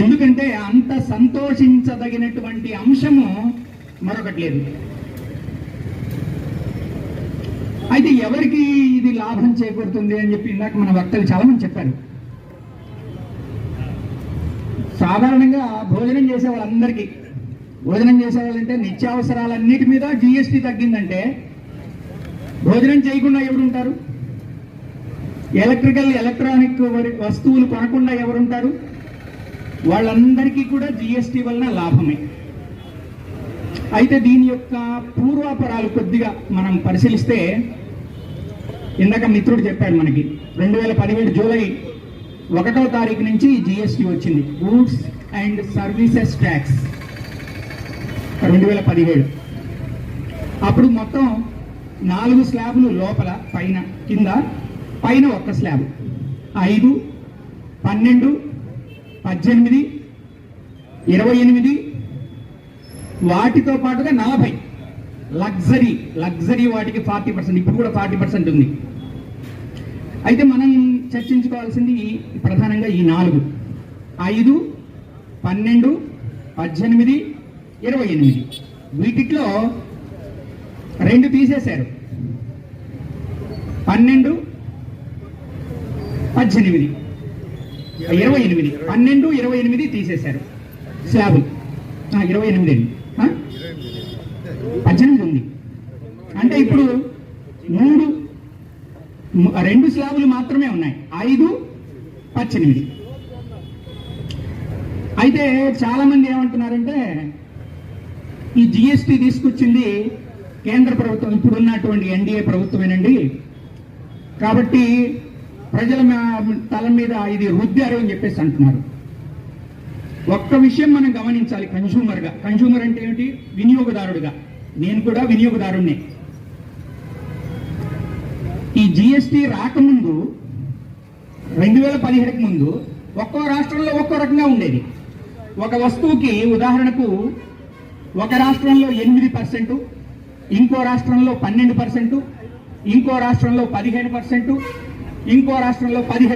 ఎందుకంటే అంత సంతోషించదగినటువంటి అంశము మరొకటి లేదు. అయితే ఎవరికి ఇది లాభం చేకూరుతుంది అని చెప్పి ఇందాక మన వక్తలు చాలామంది చెప్పారు. సాధారణంగా భోజనం చేసే వాళ్ళందరికీ భోజనం చేసే వాళ్ళంటే నిత్యావసరాలన్నిటి మీద జిఎస్టీ తగ్గిందంటే భోజనం చేయకుండా ఎవరుంటారు? ఎలక్ట్రికల్ ఎలక్ట్రానిక్ వస్తువులు కొనకుండా ఎవరుంటారు? వాళ్ళందరికీ కూడా జిఎస్టీ వలన లాభమే. అయితే దీని యొక్క పూర్వాపరాలు కొద్దిగా మనం పరిశీలిస్తే ఇందాక మిత్రుడు చెప్పాడు మనకి రెండు వేల పదిహేడు జూలై ఒకటో తారీఖు నుంచి జిఎస్టీ వచ్చింది. Goods and services tax. రెండు వేల పదిహేడు. అప్పుడు మొత్తం నాలుగు స్లాబ్లు లోపల పైన కింద పైన ఒక్క స్లాబ్. ఐదు పన్నెండు పద్దెనిమిది ఇరవై ఎనిమిది వాటితో పాటుగా నలభై. లగ్జరీ లగ్జరీ వాటికి ఫార్టీ పర్సెంట్ ఇప్పుడు కూడా ఫార్టీ పర్సెంట్ ఉంది. అయితే మనం చర్చించుకోవాల్సింది ప్రధానంగా ఈ నాలుగు. ఐదు పన్నెండు పద్దెనిమిది ఇరవై ఎనిమిది. వీటిలో రెండు తీసేశారు. పన్నెండు పద్దెనిమిది. ఇరవై ఎనిమిది. పన్నెండు ఇరవై ఎనిమిది తీసేశారు. స్లాబ్ ఇరవై ఎనిమిది అండి? పద్దెనిమిది ఉంది. అంటే ఇప్పుడు మూడు రెండు స్లాబులు మాత్రమే ఉన్నాయి. ఐదు పద్దెనిమిది. అయితే చాలా మంది ఏమంటున్నారంటే ఈ జిఎస్టీ తీసుకొచ్చింది కేంద్ర ప్రభుత్వం. ఇప్పుడు ఉన్నటువంటి ఎన్డీఏ ప్రభుత్వమేనండి. కాబట్టి ప్రజల తల మీద ఇది రుద్దారు అని చెప్పేసి అంటున్నారు. ఒక్క విషయం మనం గమనించాలి కన్సూమర్గా కన్సూమర్ అంటే ఏమిటి? వినియోగదారుడుగా. నేను కూడా వినియోగదారుణ్ణే. ఈ జిఎస్టి రాకముందు రెండు వేల పదిహేడుకి ముందు ఒక్కో రాష్ట్రంలో ఒక్కో రకంగా ఉండేది. ఒక వస్తువుకి ఉదాహరణకు ఒక రాష్ట్రంలో ఎనిమిది పర్సెంట్ ఇంకో రాష్ట్రంలో పన్నెండు పర్సెంట్ ఇంకో రాష్ట్రంలో పదిహేను పర్సెంట్ ఇంకో రాష్ట్రంలో పదిహేను